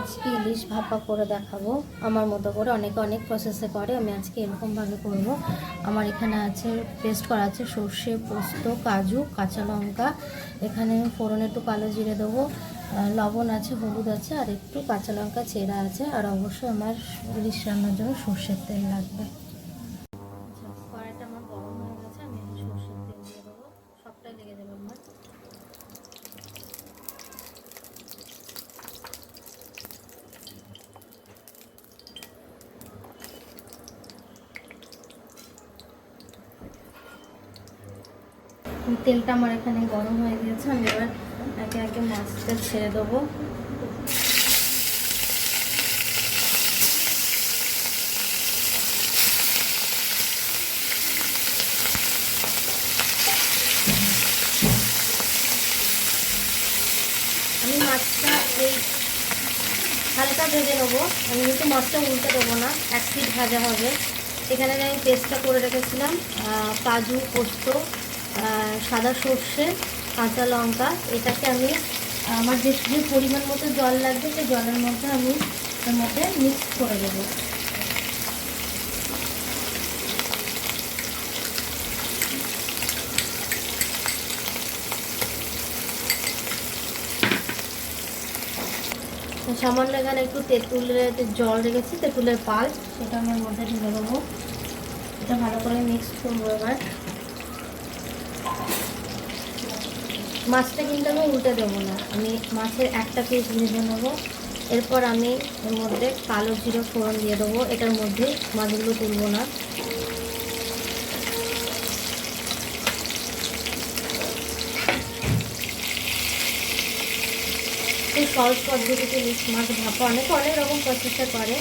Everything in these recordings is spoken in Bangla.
আজকে ইলিশ ভাপা করে দেখাবো। আমার মতো করে অনেকে অনেক প্রসেসে করে, আমি আজকে এরকমভাবে করব। আমার এখানে আছে পেস্ট করা আছে সর্ষে, পোস্ত, কাজু, কাঁচা লঙ্কা। এখানে ফোড়নে একটু কালো জিরে দেবো। লবণ আছে, হলুদ আছে, আর একটু কাঁচা লঙ্কা, চেরা আছে, আর অবশ্যই আমার ইলিশ রান্নার জন্য সর্ষের তেল লাগবে। তেলটা আমার এখানে গরম হয়ে গিয়েছে আমি এবার একে একে মাছটা ছেড়ে দেবো। আমি মাছটা এই হালকা ভেজে নেব, আমি কিন্তু মাছটা উল্টে দেবো না, এক ভাজা হবে। এখানে আমি পেস্টটা করে রেখেছিলাম কাজু, পোস্ত সাদা সর্ষে, কাঁচা লঙ্কা। এটাকে আমি, আমার যে যে পরিমাণ মতো জল লাগবে, সেই জলের মধ্যে আমি এর মধ্যে মিক্স করে দেবো। সামান্য এখানে একটু তেঁতুলের জল রেখেছি, তেঁতুলের পাল, সেটা আমি এর মধ্যে ঢেলে দেবো। এটা ভালো করে মিক্স করব এবার। মাছটা কিন্তু আমি উল্টে দেবো না। আমি মাছের একটা পিস ভেজে নেব। এরপর আমি এর মধ্যে কালো জিরো ফোড়ন দিয়ে দেবো। এটার মধ্যে মাছগুলো তুলবো না। খুব সহজ পদ্ধতিতে মাছ ভাপা অনেকে, অনেক রকম প্রচেষ্টা করে।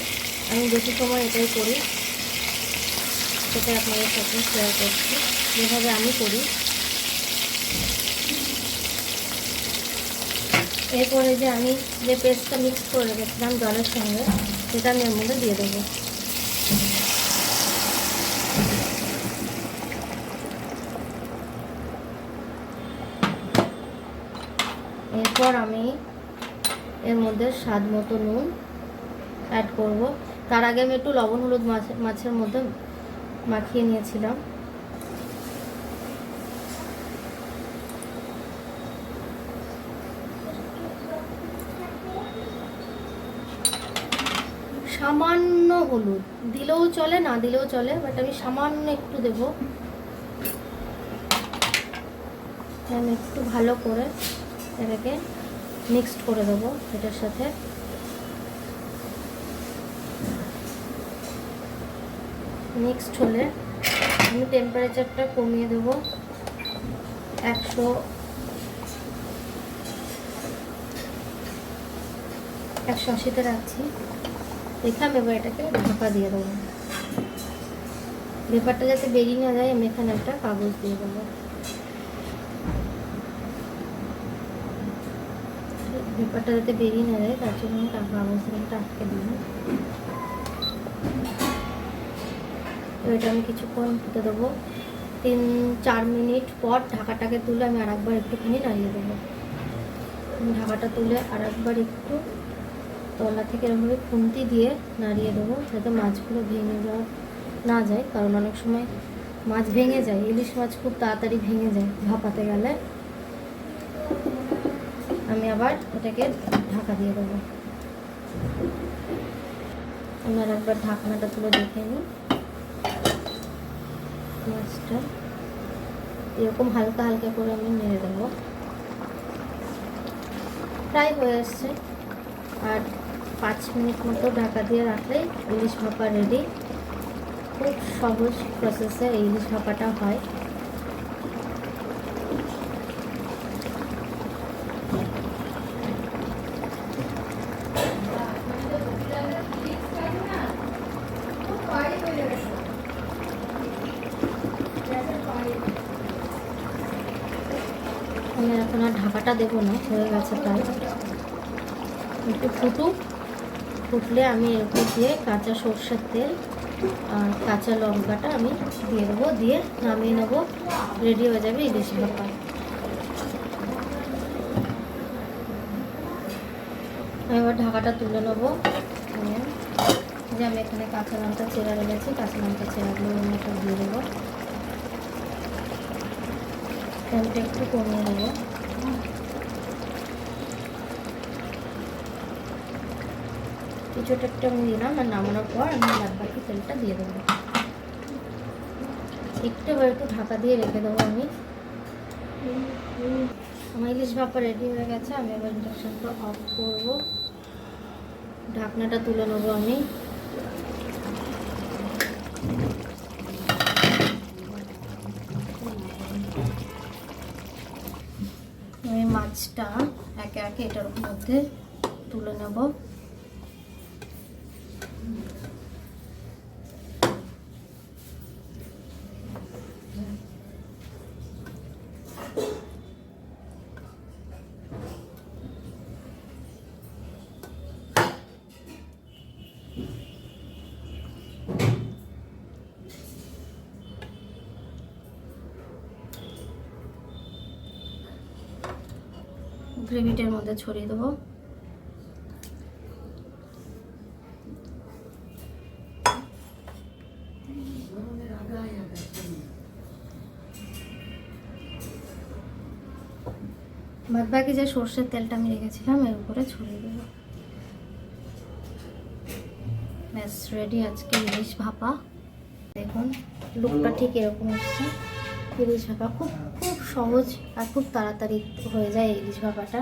আমি বেশি সময় এটাই করি। সেটাই আপনাদের সাথে শেয়ার করছি। যেভাবে আমি করি। এরপরে যে আমি যে পেস্টটা মিক্স করে রেখেছিলাম জলের সঙ্গে, সেটা আমি এর মধ্যে দিয়ে দেবো। এরপর আমি এর মধ্যে স্বাদ মতো নুন অ্যাড করব। তার আগে আমি একটু লবণ, হলুদ মাছ, মাছের মধ্যে মাখিয়ে নিয়েছিলাম। সামান্য হলুদ। দিলেও চলে, না দিলেও চলে বাট আমি সামান্য একটু দেবো। একটু ভালো করে এটাকে মিক্সড করে দেবো, এটার সাথে। মিক্সড হলে আমি টেম্পারেচারটা কমিয়ে দেবো একশো একশো আশিতে রাখছি। রেখে আমি এবার এটাকে ঢাকা দিয়ে দেবো ব্যাপারটা যাতে বেরিয়ে না যায় আমি এখানে একটা কাগজ দিয়ে দেবো পেপারটা যাতে বেরিয়ে না যায় তার জন্য আমি কাগজ দিয়ে আটকে দিই তো এটা আমি কিছুক্ষণ ফুটে দেবো তিন চার মিনিট পর ঢাকাটাকে তুলে আমি আর একবার একটুখানি নাড়িয়ে দেবো ঢাকাটা তুলে আরেকবার একটু তলা থেকে এরকমভাবে খুন্তি দিয়ে নাড়িয়ে দেবো, যাতে মাছগুলো ভেঙে যাওয়া না যায়, কারণ অনেক সময় মাছ ভেঙে যায়, ইলিশ মাছ খুব তাড়াতাড়ি ভেঙে যায় ভাপাতে গেলে। আমি আবার এটাকে ঢাকা দিয়ে দেবো। আমি আর একবার ঢাকনাটা তুলে দেখে নিই মাছটা এরকম হালকা হালকা করে আমি নেড়ে দেবো। প্রায় হয়ে আসছে আর পাঁচ মিনিট মতো ঢাকা দিয়ে রাখলে ইলিশ ভাপা রেডি খুব সহজ প্রসেসে ইলিশ ভাপাটা হয়। আমি এখন আর ঢাকাটা দেবো না, হয়ে গেছে প্রায়। একটু ফুটুক। ফুটলে আমি এরপর দিয়ে কাঁচা সর্ষের তেল আর কাঁচা লঙ্কাটা আমি দিয়ে দেবো, দিয়ে নামিয়ে নেব রেডি হয়ে যাবে ইলিশ ভাপা আমি এবার ঢাকাটা তুলে নেব। যে আমি এখানে কাঁচা লঙ্কা চেরা রেখেছি, কাঁচা লঙ্কা চেরাগুলো আমি সব দিয়ে দেবো। ফ্লেমটা একটু কমিয়ে নেব। কিছুটা একটা আমি দিলাম আর নামানোর পর আমি বাদ বাকি তেলটা দিয়ে দেবো। একটু একটু ঢাকা দিয়ে রেখে দেবো আমি। আমার ইলিশ ভাপা রেডি হয়ে গেছে, আমি এবার ইন্ডাকশানটা অফ করব। ঢাকনাটা তুলে নেব আমি। আমি মাছটা একে একে এটার মধ্যে তুলে নেব। গ্রেভিটার মধ্যে ছড়িয়ে দেবো। বাদ বাকি যে সর্ষের তেলটা আমি রেখেছিলাম এর উপরে ছড়িয়ে দেবো। ব্যাস রেডি আজকে ইলিশ ভাপা। দেখুন লুকটা ঠিক এরকম এসছে ইলিশ ভাপা খুব সহজ আর খুব তাড়াতাড়ি হয়ে যায় ইলিশ ভাপাটা।